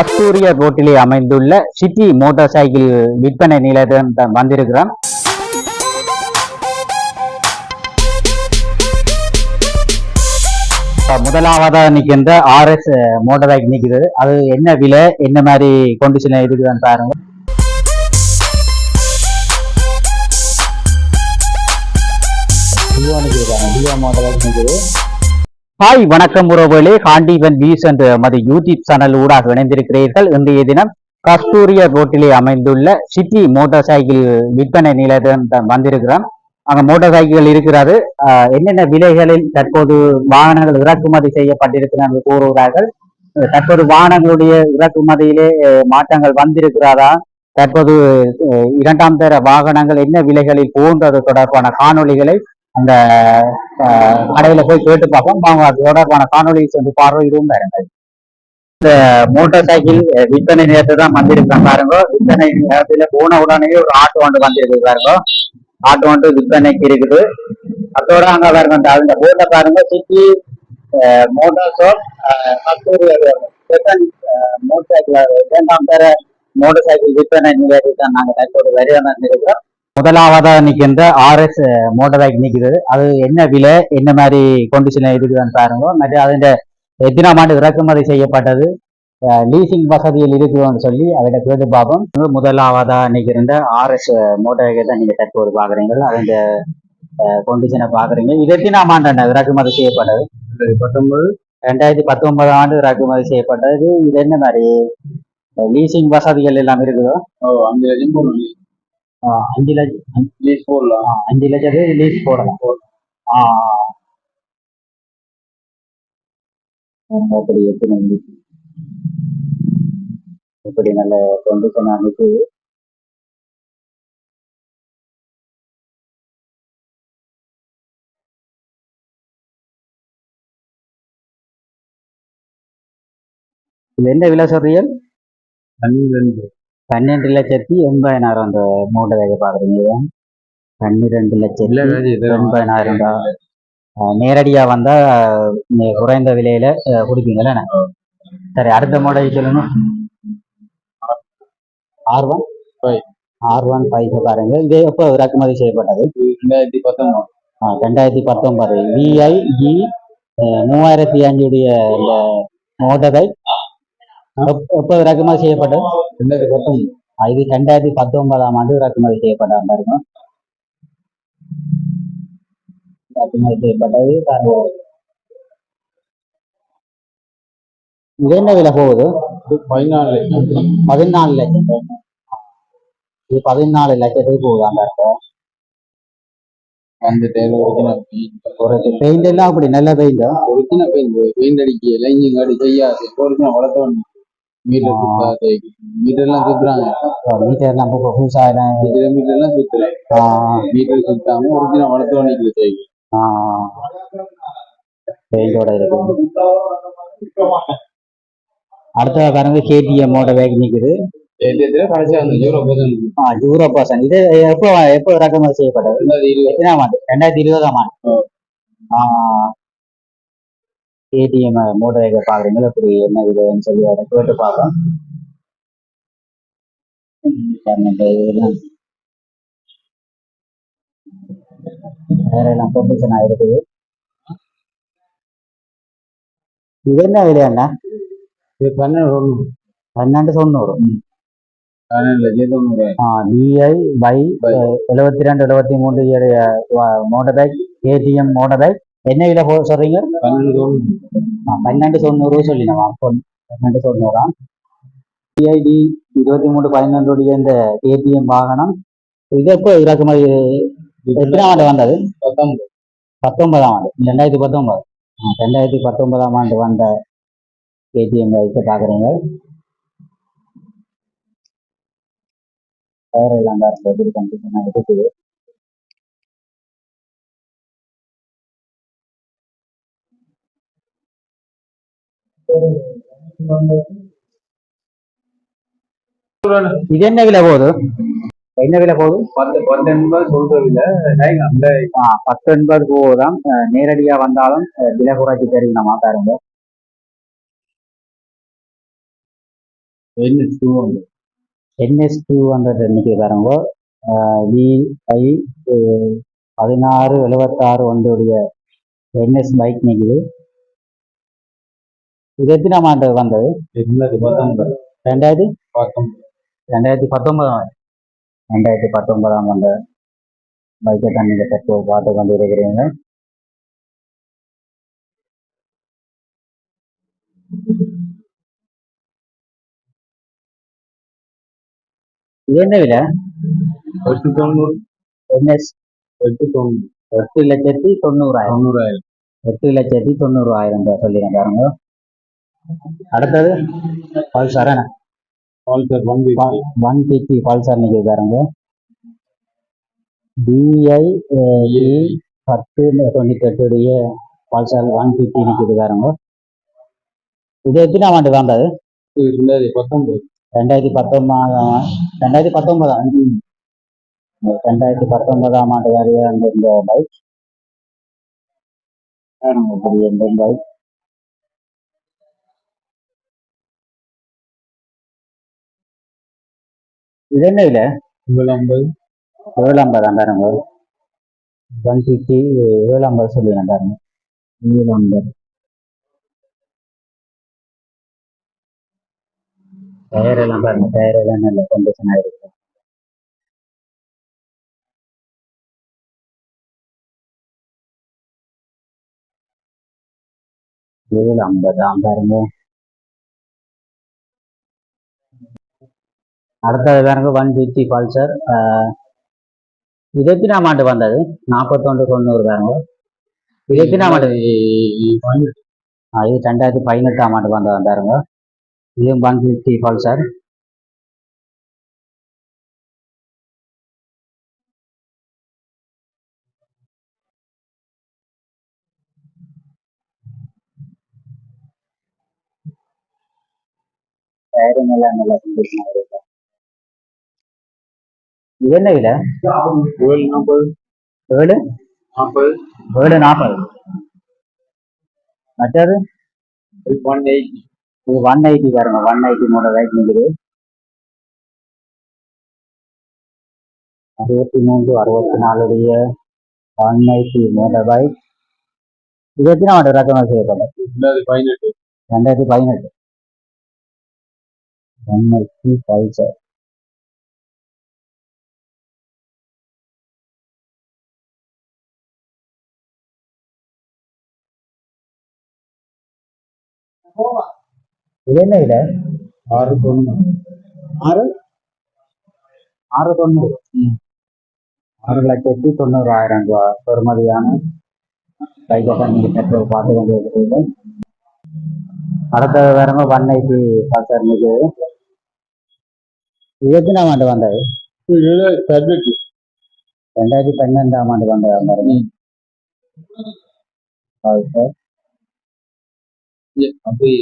கஸ்தூரிய ரோட்டிலே அமைந்துள்ள city motor cycle விற்பனை நிலையத்திடம் வந்திருக்கிறோம். முதலாவதாக நிற்கின்ற ஆர்எஸ் மோட்டார் சைக்கிள் நிற்கிறது அது என்ன விலை என்ன மாதிரி கொண்டிஷன் இருக்குதுன்னு பாருங்க. ஹாய் வணக்கம் உறவுகளே. ஹாண்டிவன் வியூஸ் என்ற மது யூடியூப் சேனல் ஊடாக இணைந்திருக்கிறீர்கள். இன்றைய தினம் கஸ்தூரிய ரோட்டிலே அமைந்துள்ள சிட்டி மோட்டார் சைக்கிள் விற்பனை நிலையத்திடம் வந்திருக்கிறோம். அங்க மோட்டார் சைக்கிள் இருக்கிறது. என்னென்ன விலைகளில் தற்போது வாகனங்கள் இறக்குமதி செய்யப்பட்டிருக்கிறது என்று கூறுகிறார்கள். தற்போது வாகனங்களுடைய இறக்குமதியிலே மாற்றங்கள் வந்திருக்கிறதா? தற்போது இரண்டாம் தர வாகனங்கள் என்ன விலைகளில் போன்றது தொடர்பான காணொளிகளை அந்த கடையில போய் கேட்டு பார்ப்போம். அவங்க அதோட தொடர்பான காணொளி சென்று பார்வையிடும் பாருங்கள் இந்த மோட்டார் சைக்கிள் விற்பனை நேரத்தை தான் வந்திருக்கேன் பாருங்க. விற்பனை நேரத்துல போன உடனே ஒரு ஆட்டோ ஒன்று வந்திருக்கு பாருங்க. ஆட்டோ ஒன்று விற்பனைக்கு இருக்குது. அதோட அங்க பாருங்க அந்த அந்த போர்ட பாருங்க city motor shop motorcycle இரண்டாம் பேர மோட்டார் சைக்கிள் விற்பனை நிலையத்தை தான் நாங்கள் தற்போது வரையான இருக்கிறோம் முதலாவதாக நிற்கின்ற ஆர்எஸ் மோட்டர் பைக் நிற்கிறது அது என்ன விலை என்ன மாதிரி கொண்டிஷன் இருக்குதுன்னு பாருங்க. மற்றும் அதிண்ட எத்தனாம் ஆண்டு இறக்குமதி செய்யப்பட்டது. லீசிங் வசதியில் இருக்குதுன்னு சொல்லி அதிட கேட்டு பார்ப்போம். முதலாவதா நிற்கிற ஆர்எஸ் மோட்டர் பைக்கை தான் நீங்க தற்போது பாக்குறீங்க அதிண்ட கொண்டிஷனை பார்க்குறீங்க. இது எத்தனாம் ஆண்டு இறக்குமதி செய்யப்பட்டது? பத்தொன்பது. ரெண்டாயிரத்தி பத்தொன்பது ஆண்டு இறக்குமதி செய்யப்பட்டது. இது என்ன மாதிரி லீசிங் வசதிகள் எல்லாம் இருக்குதோ? ஓ அந்த அஞ்சு லட்சம் லீஸ் போடலாம் அஞ்சு லட்சத்துக்கு லீஸ் போடலாம் அப்படி எத்தனை lease? இப்படி நல்ல கண்டிஷன் அமைப்பு இது என்ன விலை சொல்றீங்க பன்னிரெண்டு பன்னெண்டு லட்சத்தி எண்பதாயிரம் அந்த மூட்டை வேலை பாக்குறீங்க பன்னிரெண்டு லட்சத்தி எண்பதாயிரம் தான் அஹ் நேரடியா வந்தா அஹ் நே- குறைந்த விலையில கொடுப்பீங்களா சரி அடுத்த மாடல் சொல்லணும். R one Five. R one five பாருங்க. இது எப்போ இறக்குமதி செய்யப்பட்டது? ரெண்டாயிரத்தி பத்தொன்பது ஆ, ரெண்டாயிரத்தி பத்தொன்பது விஐ ஜி மூவாயிரத்தி அஞ்சுடைய இந்த மோட்டரை எப்போ இறக்குமதி ஆ, இது ரெண்டாயிரத்தி பத்தொன்பதாம் ஆண்டு இறக்குமதி செய்யப்பட்ட பாருங்க இறக்குமதி செய்யப்பட்டது. இது என்ன விலை போகுது. பதினாலு லட்சம். பதினாலு லட்சம் இது பதினாலு லட்சத்துக்கு போகுது அந்த இடத்துல அந்த பெயிண்ட். எல்லாம் அப்படி நல்ல பெயிண்ட்? Original paint. பெயிண்ட் அடிக்க லைனிங் அடி செய்யாது. ஒரிஜினல் வளர்த்தவன் மீட்டர் தேய்க்கு மீட்டர் எல்லாம் சுத்துறாங்க. மீட்டர் இப்போ புதுசாக சுத்தாம ஒரிஜினல் வளர்த்தவன் தேய்க்கு பெயிண்டோட இருக்கு அடுத்த பாருங்க கேடிஎம்மோட ஜீரோ பர்சன்ட் இது எப்போ எப்போ இறக்குமதி செய்யப்பட்டது? ரெண்டாயிரத்தி இருபதாம் ஆண்டு. கேடிஎம் மோட்டர் வேக பாக்குறீங்களா இப்படி என்ன இதுன்னு சொல்லி அதை கேட்டு இதெல்லாம் வேற எல்லாம் பொசிஷனா இருக்குது. இது என்ன விலையாண்ணா இது பன்னெண்டு பன்னெண்டு தொண்ணூறு. பிஐ பை. எழுபத்தி ரெண்டு எழுபத்தி மூன்று motorbike ATM motorbike என்ன விலை போ சொல்றீங்க பன்னெண்டு தொண்ணூறு பன்னெண்டு தொண்ணூறு சொல்லினவா பன்னெண்டு தொண்ணூறாம் பிஐடி இருபத்தி மூணு பதினொன்றுடைய இந்த ஏடிஎம் வாகனம் இது எப்போ இறக்குமதி எத்தனாம் ஆண்டு வந்தது பத்தொன்பது பத்தொன்பதாம் ஆண்டு ரெண்டாயிரத்தி பத்தொன்பது ரெண்டாயிரத்தி பத்தொன்பதாம் ஆண்டு வந்த ஏடிஎம் பைக்கை பார்க்குறீங்க டயர் எல்லாம் இருக்குது இது என்ன விலை போகுது என்ன விலை போகுது பத்து பத்தொன்பது சொல்றதுல அந்த ஆ, பத்தொன்பது போகுதாம் அஹ், நேரடியா வந்தாலும் விலை குறைச்சி தெரியும் நம்ம பாருங்க என்ன two hundred NS two hundred இன்னைக்கு பாருங்க விஐ பதினாறு எழுபத்தாறு ஒன்றுடைய என்எஸ் பைக் நிற்குது இது எத்தனாம் ஆண்டு வந்தது? ரெண்டாயிரத்தி? பத்தொன்பது. ரெண்டாயிரத்தி பத்தொன்பதாம் ரெண்டாயிரத்தி பத்தொன்பதாம் ஆண்டு. பைக்கை நீங்கள் தற்போது பார்த்து கொண்டு இருக்கிறீங்க இது என்ன விலை? எட்டு தொண்ணூறு. என்எஸ் எட்டு தொண்ணூறு. எட்டு லட்சத்தி தொண்ணூறாயிரம். தொண்ணூறாயிரம். எட்டு லட்சத்தி தொண்ணூறாயிரம் சொல்லிடுறேன் பாருங்க அடுத்தது பல்சர் பால்சர் ஒன் ஒன் பிபி பல்சர் நிற்கிது பாருங்க. டிஐ பத்து தொண்ணூத்தி எட்டுடைய பல்சர் ஒன் பிபி நிற்கிது பாருங்க. இது எத்தனாம் ஆண்டு வந்தது இருந்தது பத்தொன்பது. ரெண்டாயிரத்தி பத்தொன்பதாம் ரெண்டாயிரத்தி பத்தொன்பதாம் ரெண்டாயிரத்தி பத்தொன்பதாம் ஆண்டு வரைய அந்த இந்த பைக் இந்த பைக் இது என்ன விலை? உங்கள் ஐம்பது. ஏழு ஐம்பதாம் பாருங்க. ஒன் ஃபிஃப்டி ஏழு ஐம்பது பாருங்க. ஏழு ஐம்பது. டயர் எல்லாம் பாருங்க டயர் எல்லாம் நல்ல கண்டிஷன் ஆயிருக்கு ஏழு ஐம்பதாம் பாருங்க. அடுத்தது பாருங்க ஒன் ஃபிஃப்டி பல்சர் இது எத்தனாம் ஆண்டு வந்தது? நாற்பத்தொன்று தொண்ணூறு பாருங்க இது எத்தனாம் ஆண்டு இது ரெண்டாயிரத்தி பதினெட்டாம் ஆண்டு வந்தது பாருங்க இது ஒன் ஃபிஃப்டி பல்சர் டயரும் எல்லாம் நல்லா இருக்கு. இது என்ன விலை ஏழு நாற்பது ஏழு நாற்பது ஏழு நாற்பது மற்றது ஒன் எயிட்டி இது ஒன் எயிட்டி பாருங்க ஒன் எயிட்டி மூணு ரேட் நிற்குது அறுபத்தி மூன்று அறுபத்தி நாலுடைய ஒன் எயிட்டி மூணு பைக் இது எத்தனை ஆண்டு ரகமாக செய்யப்படும் இருந்தது பதினெட்டு ரெண்டாயிரத்தி பதினெட்டு ஒன் எயிட்டி பல்சர் இது என்ன விலை ஆறு தொண்ணூறு. ஆறு? ஆறு தொண்ணூறு. ஆறு லட்சத்தி தொண்ணூறாயிரம் ரூபாய் பெறுமதியான நீங்கள் பெட்ரோல் பார்த்து கொண்டு இருக்கிறீர்கள். அடுத்தது வேறங்க ஒன் எயிட்டி பல்சர் நிற்குது இது எத்தனாம் ஆண்டு வந்தது? ரெண்டாயிரத்தி பன்னெண்டாம் ஆண்டு வந்த பாருங்க பல்சர் அப்படியே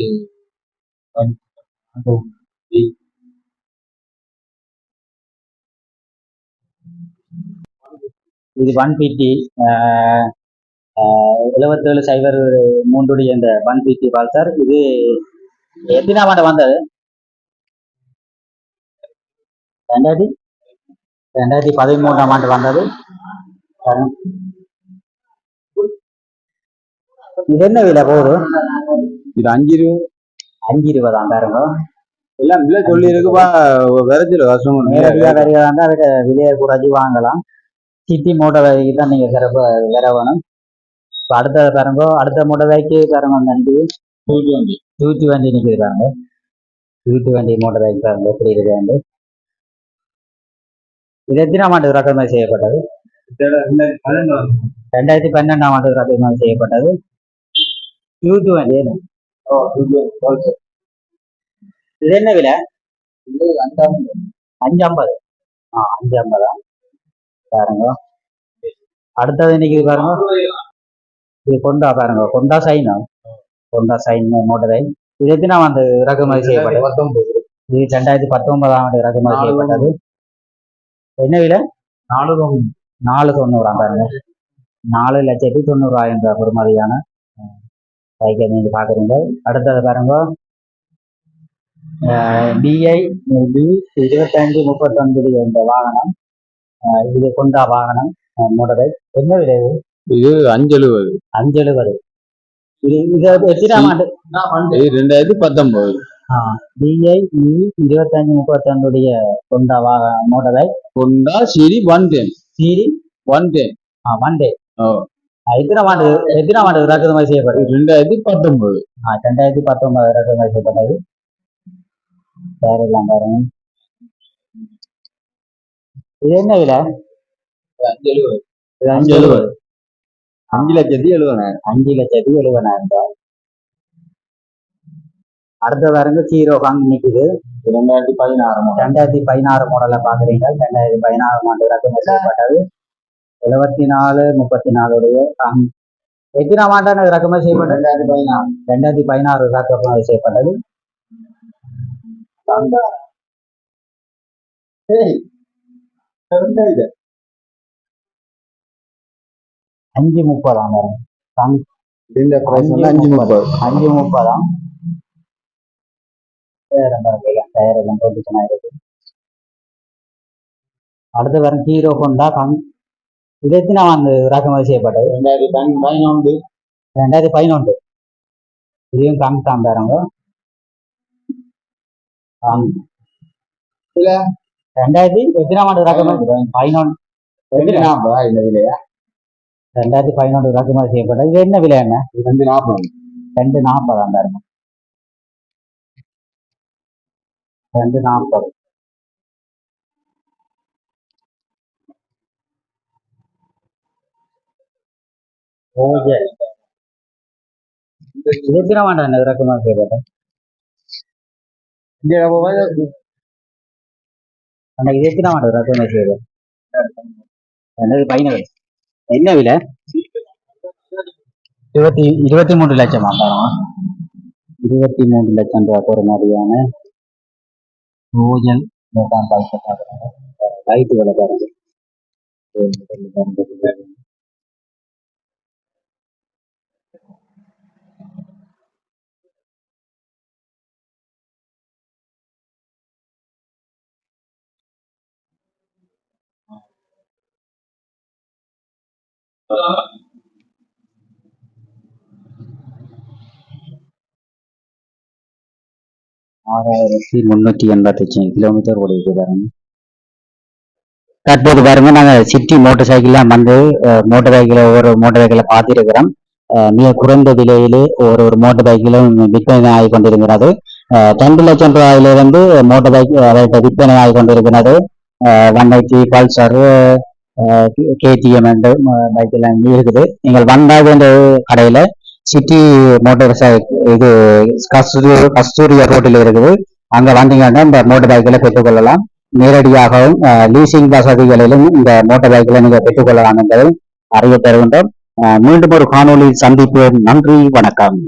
இது ஒன் பிடி எழுபத்தேழு சைபர் மூன்றுடைய இந்த ஒன் பிடி பல்சர் இது எத்தனாம் ஆண்டு வந்தது? ரெண்டாயிரத்தி? ரெண்டாயிரத்தி பதிமூன்றாம் ஆண்டு வந்தது. இது என்ன விலை போகுது? இது அஞ்சு ரூபா அஞ்சு இருபதாம் பாருங்க. எல்லாம் விலை சொல்லி இருக்குப்பா விரைச்சிரு வருஷம் நேரடியாக இருந்தால் அதுக்கு விலையை குறைச்சி வாங்கலாம். சிட்டி மூட்டை வேலைக்கு தான் நீங்கள் சிறப்பு வேற வேணும். இப்போ அடுத்த பாருங்க. அடுத்த மூட்டை வேலைக்கு பாருங்க. நன்றி. வண்டி. தூக்கி வண்டி நிற்கிது பாருங்க. தூக்கி வண்டி மூட்டை வேலைக்கு பாருங்க. எப்படி இருக்கு வந்து இது எத்தனாம் ஆண்டு ரகமாக செய்யப்பட்டது? ரெண்டாயிரத்தி பன்னெண்டாம் ஆண்டு ரகமாக செய்யப்பட்டது. யூத்து வண்டி? இது என்ன விலை? அஞ்சு ஐம்பது ஆ அஞ்சு ஐம்பதா பாருங்க. அடுத்தது இன்னைக்கு பாருங்க? இது கொண்டா பாருங்க. கொண்டா சைனா கொண்டா சைன் மோட்டரை இது எத்தனாம் ஆண்டு இறக்குமதி செய்யப்பட்டது? இது ரெண்டாயிரத்தி பத்தொன்பதாம் ஆண்டு இறக்குமதி செய்யப்பட்டது. என்ன விலை? நாலு நாலு தொண்ணூறாம் பாருங்க. நாலு லட்சத்தி தொண்ணூறாயிரம் ரூபாய் பெறுமதியான பைக்கை நீங்க பாக்குறீங்க. அடுத்தது பாருங்க. டிஐ பி இருபத்தஞ்சு முப்பத்தொன்பது என்ற வாகனம். இது கொண்டா வாகனம். மோட்டர் என்ன விலை? இது? இது அஞ்சு எழுபது அஞ்சு எழுபது இது இது எத்தனாம் ஆண்டு ரெண்டாயிரத்தி பத்தொன்பது டிஐ இ இருபத்தஞ்சு முப்பத்தொன்னுடைய கொண்டா வாகனம் மோட்டர் பைக். ஹோண்டா சிரி ஒன் டென் சீரி? ஒன் டென் ஒன் டே ஓ. எத்தனாம் ஆண்டு எத்தனாம் ஆண்டு இறக்குமதி செய்யப்பட்டது? ரெண்டாயிரத்தி பத்தொன்பது. ஆ, ரெண்டாயிரத்தி பத்தொன்பது இறக்குமதி செய்யப்பட்டது. வேற எல்லாம் பாருங்க இது என்ன விலை? அஞ்சு எழுபது அஞ்சு லட்சத்தி எழுபதாயிரம் அஞ்சு லட்சத்தி எழுபதாயிரம் ரூபாய். அடுத்த பாருங்க ஹீரோ காங் நிக்குது. ரெண்டாயிரத்தி பதினாறு. ரெண்டாயிரத்தி பதினாறு மாடல்ல பாக்குறீங்க ரெண்டாயிரத்தி பதினாறு மாடல் இறக்குமதி செய்யப்பட்டது. எழுபத்தி நாலு முப்பத்தி நாலுடைய எத்தனாம் ஆண்டான இறக்குமதி செய்யப்பட்டது? ரெண்டாயிரத்தி பதினாறு. ரெண்டாயிரத்தி பதினாறு இறக்குமதி செய்யப்பட்டது. அஞ்சு முப்பதாம் அஞ்சு முப்பது. அஞ்சு முப்பதாம். இருக்கு அடுத்து வரும் ஹீரோ ஹோண்டா காங் இது எத்தனை வந்து இறக்குமதி செய்யப்பட்டது? ரெண்டாயிரத்தி பதி- பதினொன்று. ரெண்டாயிரத்தி பதினொன்று. இதையும் தான் பாருங்க இல்ல. ரெண்டாயிரத்தி எத்தனாம் ஆண்டு இறக்குமதி பதினொன்று. ரெண்டாயிரத்தி பதினொன்று இறக்குமதி செய்யப்பட்டது. இது என்ன விலை என்ன? ரெண்டு நாற்பது ரெண்டு நாற்பதாம் பாருங்க ரெண்டு நாற்பது ஓகே. இது எத்தனை வேண்டாம் அன்னைக்கு இது என்ன விலை? இருபத்தி இருபத்தி மூன்று லட்சம்? பாருங்க இருபத்தி மூன்று லட்சம் ரூபா ஒரு மாதிரியான ரோஜல் லைட் விலை பாருங்க. ஆறாயிரத்தி முன்னூத்தி எண்பத்தஞ்சு கிலோமீட்டர் ஓடிருக்கு பாருங்க தற்போது பாருங்க நாங்க சிட்டி மோட்டார் சைக்கிள்லாம் வந்து மோட்டார் சைக்கிள் ஒவ்வொரு மோட்டார் சைக்கிளை பார்த்திருக்கிறோம். அஹ் மிக குறைந்த விலையிலே ஒரு ஒரு மோட்டார் சைக்கிளும் விற்பனை ஆகி கொண்டிருக்கிறது. அஹ் ரெண்டு லட்சம் ரூபாயிலிருந்து மோட்டார் சைக்கிள் விற்பனை ஆகி கொண்டிருக்கிறது. One eighty Pulsar KTM bike எல்லாம் இருக்குது. நீங்கள் வந்தால் இந்த கடையில் சிட்டி மோட்டார் இது கஸ்தூரி கஸ்தூரியா ரோட்டில் இருக்குது. அங்கே வந்தீங்கன்னா இந்த மோட்டார் பைக்கில் பெற்றுக்கொள்ளலாம். நேரடியாகவும் லீசிங் வசதிகளிலும் இந்த மோட்டார் பைக்கில் நீங்கள் பெற்றுக்கொள்ளலாம் என்பதை அறிய தருகின்றோம். மீண்டும் ஒரு காணொளி சந்திப்போம். நன்றி வணக்கம்.